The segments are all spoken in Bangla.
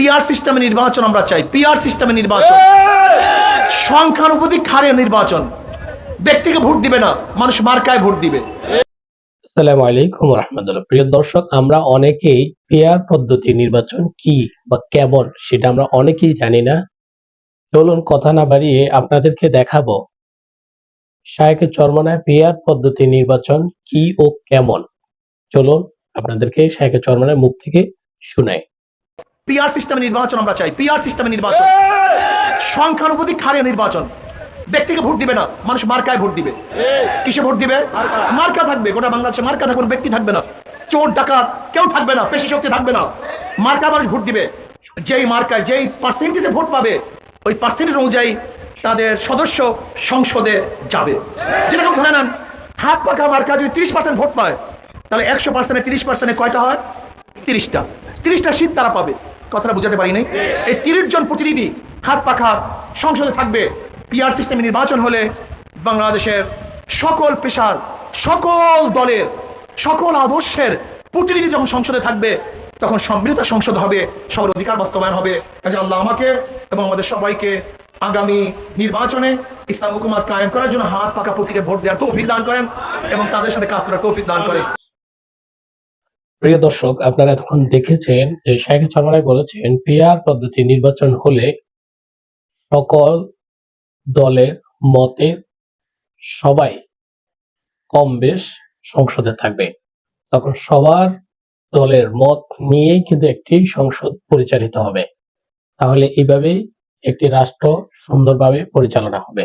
পিআর সিস্টেমে নির্বাচন আমরা চাই। পিআর সিস্টেমে নির্বাচন। সংখ্যানুপাতিক হারে নির্বাচন। ব্যক্তিকে ভোট দিবে না মানুষ মার্কায় ভোট দিবে। আসসালামু আলাইকুম রহমতুল্লাহ। প্রিয় দর্শক আমরা অনেকেই পেয়ার পদ্ধতি নির্বাচন কি বা কেমন সেটা আমরা অনেকেই জানি না। চলুন কথা না বাড়িয়ে আপনাদেরকে দেখাবো। শায়কে চরমনায় পেয়ার পদ্ধতি নির্বাচন কি ও কেমন? চলুন আপনাদেরকে শায়কে চরমনায় মুখ থেকে শুনাই। পিআর সিস্টেমে নির্বাচন আমরা চাই পিআর সিস্টেমে নির্বাচন। সংখ্যানুপাতিক হারে নির্বাচন। ব্যক্তিকে ভোট দিবে না মানুষ মার্কায় ভোট দিবে। কিসে ভোট দিবে? মার্কা। থাকবে গোটা বাংলাদেশে মার্কা থাকবে ব্যক্তি থাকবে না। চোর ডাকাত কেউ থাকবে না পেশি শক্তি থাকবে না। মার্কা মানুষ ভোট দিবে। যেই মার্কায় যেই পার্সেন্টেজে ভোট পাবে ওই পার্সেন্টেজ অনুযায়ী তাদের সদস্য সংসদে যাবে। যেরকম ধরে নেন হাত পাখা মার্কা যদি তিরিশ পার্সেন্ট ভোট পায় তাহলে একশো পার্সেন্টে তিরিশ পার্সেন্টে কয়টা হয়? তিরিশটা। তিরিশটা সিট তারা পাবে। কথাটা বুঝাতে পারি নাই। এই তিরিশ জন প্রতিনিধি হাত পাখা সংসদে থাকবে। পিআর সিস্টেমে নির্বাচন হলে বাংলাদেশের সকল পেশার, সকল দলের, সকল আদর্শের প্রতিনিধি যখন সংসদে থাকবে, তখন সম্মিলিত সংসদ হবে, সবার অধিকার বাস্তবায়ন হবে। কাজে আল্লাহ আমাকে এবং আমাদের সবাইকে আগামী নির্বাচনে ইসলাম হুকুমাত কায়েম করার জন্য হাত পাকা প্রতীকে ভোট দেওয়ার তৌফিক দান করেন এবং তাদের সাথে কাজ করার তৌফিক দান করেন। প্রিয় দর্শক, আপনারা এতক্ষণ দেখেছেন যে শাহেখ চরমনায় বলেছেন, পেয়ার পদ্ধতি নির্বাচন হলে সকল দলের মতে সবাই কম বেশ সংসদে থাকবে। তখন সবার দলের মত নিয়েই কিন্তু একটি সংসদ পরিচালিত হবে। তাহলে এইভাবেই একটি রাষ্ট্র সুন্দরভাবে পরিচালনা হবে।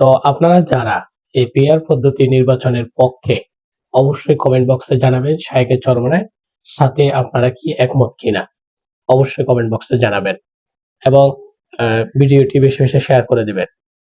তো আপনারা যারা এই পেয়ার পদ্ধতি নির্বাচনের পক্ষে অবশ্যই কমেন্ট বক্সে জানাবেন শাহেকের চরমনায় সাথে আপনারা কি একমত কিনা। অবশ্যই কমেন্ট বক্সে জানাবেন এবং ভিডিওটি বেশি বেশি শেয়ার করে দিবেন।